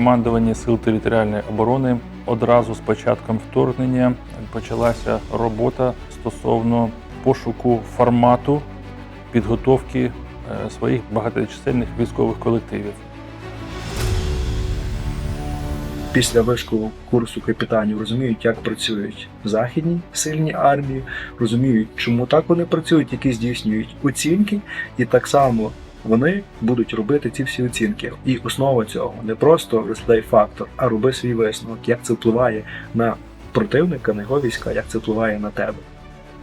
командуванні Сил територіальної оборони одразу з початком вторгнення почалася робота стосовно пошуку формату підготовки е, своїх багаточисельних військових колективів. після вишку курсу капітанів розуміють, як працюють західні сильні армії, розуміють, чому так вони працюють, які здійснюють оцінки, і так само вони будуть робити ці всі оцінки. І основа цього не просто розглядай фактор, а роби свій висновок, як це впливає на противника, на його війська, як це впливає на тебе.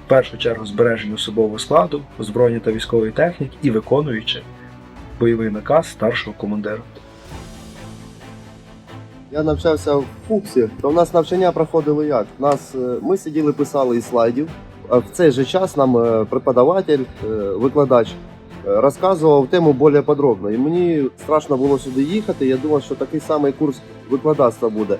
В першу чергу збереження особового складу, озброєння та військової техніки і виконуючи бойовий наказ старшого командира. Я навчався в Фуксі, то в нас навчання проходило як? Нас, е, ми сиділи, писали із слайдів. А в цей же час нам е, преподаватель, е, викладач розказував тему більш подробно. І мені страшно було сюди їхати. Я думав, що такий самий курс викладацтва буде.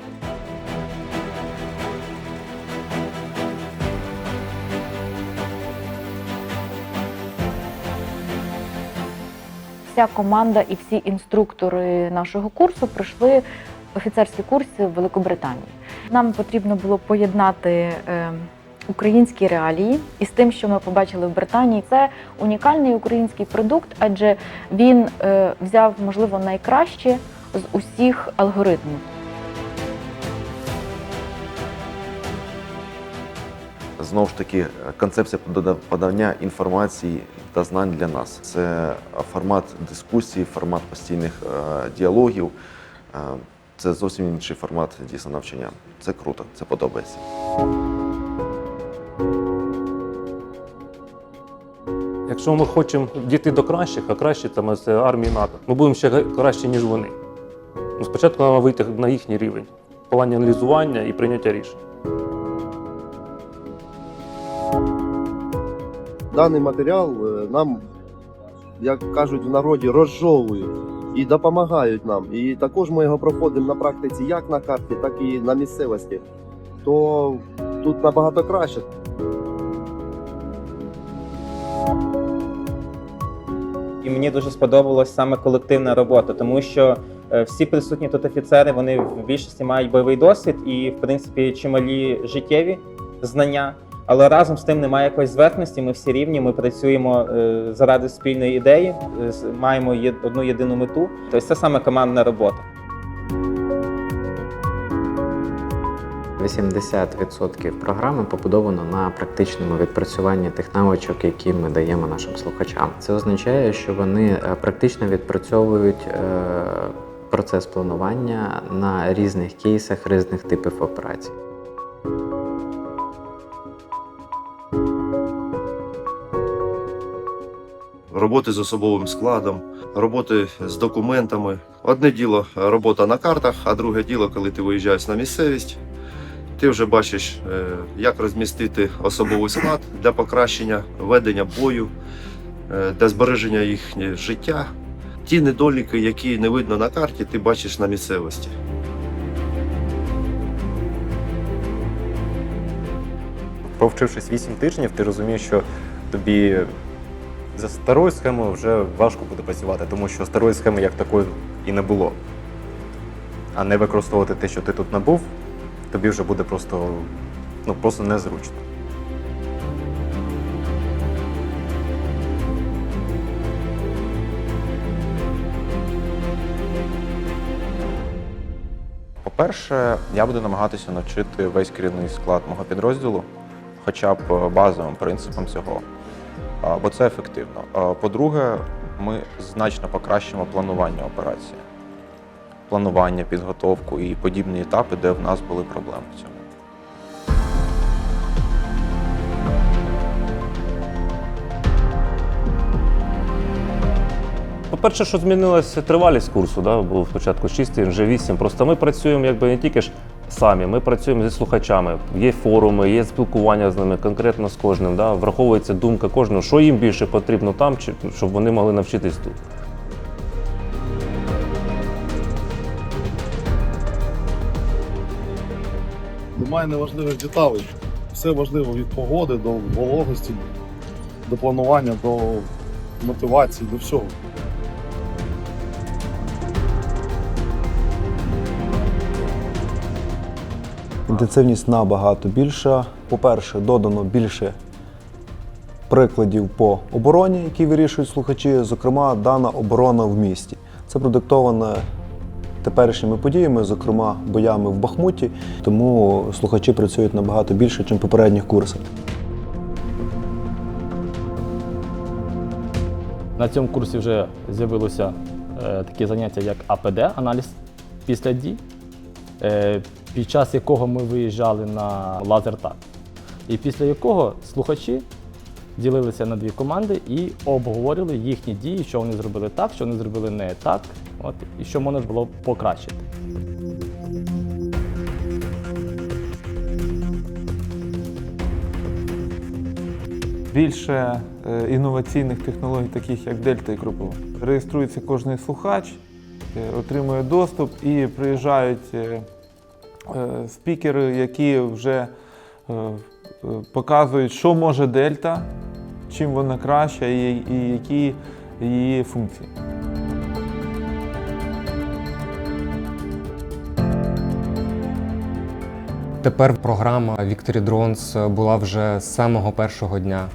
Вся команда і всі інструктори нашого курсу пройшли офіцерські курси в Великобританії. Нам потрібно було поєднати е, українські реалії із тим, що ми побачили в Британії. Це унікальний український продукт, адже він е, взяв, можливо, найкраще з усіх алгоритмів. Знову ж таки, концепція пода- подання інформації та знань для нас. Це формат дискусії, формат постійних е, діалогів. Е, Це зовсім інший формат дійсно навчання. Це круто, це подобається. Якщо ми хочемо дійти до кращих, а краще там це армії НАТО, ми будемо ще краще, ніж вони. Ну, спочатку треба вийти на їхній рівень в плані аналізування і прийняття рішень. Даний матеріал е, нам, як кажуть в народі, розжовують і допомагають нам. І також ми його проходимо на практиці як на карті, так і на місцевості. То тут набагато краще. І мені дуже сподобалась саме колективна робота, тому що е, всі присутні тут офіцери вони в більшості мають бойовий досвід і, в принципі, чималі життєві знання. Але разом з тим немає якоїсь зверхності. Ми всі рівні. Ми працюємо е, заради спільної ідеї, е, маємо одну єдину мету. Тобто це саме командна робота. 80% програми побудовано на практичному відпрацюванні тих навичок, які ми даємо нашим слухачам. Це означає, що вони е, практично відпрацьовують е, процес планування на різних кейсах різних типів операцій. роботи з особовим складом, роботи з документами. Одне діло робота на картах, а друге діло, коли ти виїжджаєш на місцевість, ти вже бачиш, е, як розмістити особовий склад для покращення ведення бою, е, для збереження їхнього життя. Ті недоліки, які не видно на карті, ти бачиш на місцевості. Провчившись 8 тижнів, ти розумієш, що тобі за старою схемою вже важко буде працювати, тому що старої схеми як такої і не було. А не використовувати те, що ти тут набув, тобі вже буде просто, ну, просто незручно. По-перше, я буду намагатися навчити весь керівний склад мого підрозділу, хоча б е, базовим принципам цього, бо це ефективно. По-друге, ми значно покращимо планування операції, планування, підготовку і подібні етапи, де в нас були проблеми в цьому. По-перше, що змінилася тривалість курсу, да? був спочатку 6, вже 8. Просто ми працюємо якби не тільки ж самі, ми працюємо зі слухачами. Є форуми, є спілкування з ними конкретно з кожним. Да? Враховується думка кожного, що їм більше потрібно там, чи- щоб вони могли навчитись тут. немає неважливих деталей. Все важливо від погоди до вологості, до планування, до мотивації, до всього. Інтенсивність набагато більша. По-перше, додано більше прикладів по обороні, які вирішують слухачі. Зокрема, дана оборона в місті. Це продиктоване теперішніми подіями, зокрема боями в Бахмуті, тому слухачі працюють набагато більше, ніж попередніх курсах. На цьому курсі вже з'явилося е, такі заняття, як АПД, аналіз після дій, е, під час якого ми виїжджали на лазертак. І після якого слухачі ділилися на дві команди і обговорювали їхні дії, що вони зробили так, що вони зробили не так, от, і що можна було покращити. більше е, інноваційних технологій, таких як Дельта і Крупова. Реєструється кожний слухач, е, отримує доступ і приїжджають е, спікери, які вже показують, що може Дельта, чим вона краща і, і які її функції. Тепер програма Victory Drones була вже з самого першого дня.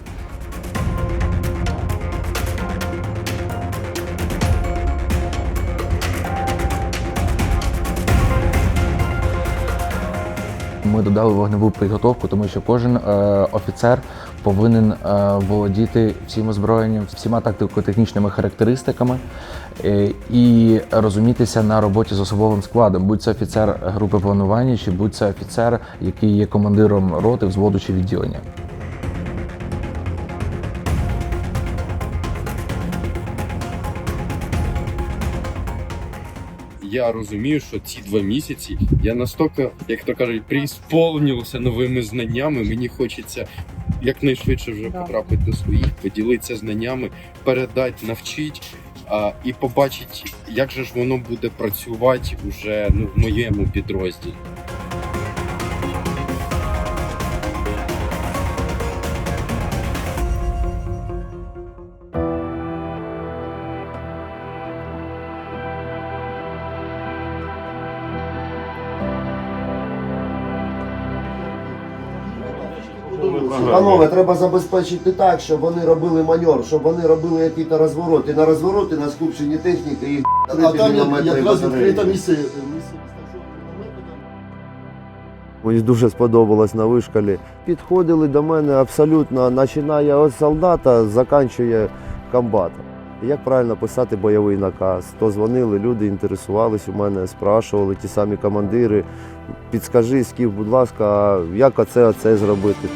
Ми додали вогневу підготовку, тому що кожен е, офіцер повинен е, володіти всім озброєнням, всіма тактико-технічними характеристиками е, і розумітися на роботі з особовим складом, будь це офіцер групи планування, чи будь це офіцер, який є командиром роти, взводу чи відділення. я розумію, що ці два місяці я настільки, як то кажуть, преісполнився новими знаннями. Мені хочеться якнайшвидше вже потрапити до своїх, поділитися знаннями, передати, навчить а, і побачить, як же ж воно буде працювати вже ну, в моєму підрозділі. Панове, треба забезпечити так, щоб вони робили маневр, щоб вони робили якісь розвороти. На розвороти на скупченні техніки їх А там якраз відкрита місце. Мені дуже сподобалось на вишкалі. Підходили до мене абсолютно, починає від солдата, закінчує комбата. Як правильно писати бойовий наказ? То дзвонили, люди інтересувались у мене, спрашували ті самі командири. Підскажи, скіф, будь ласка, як оце, оце зробити.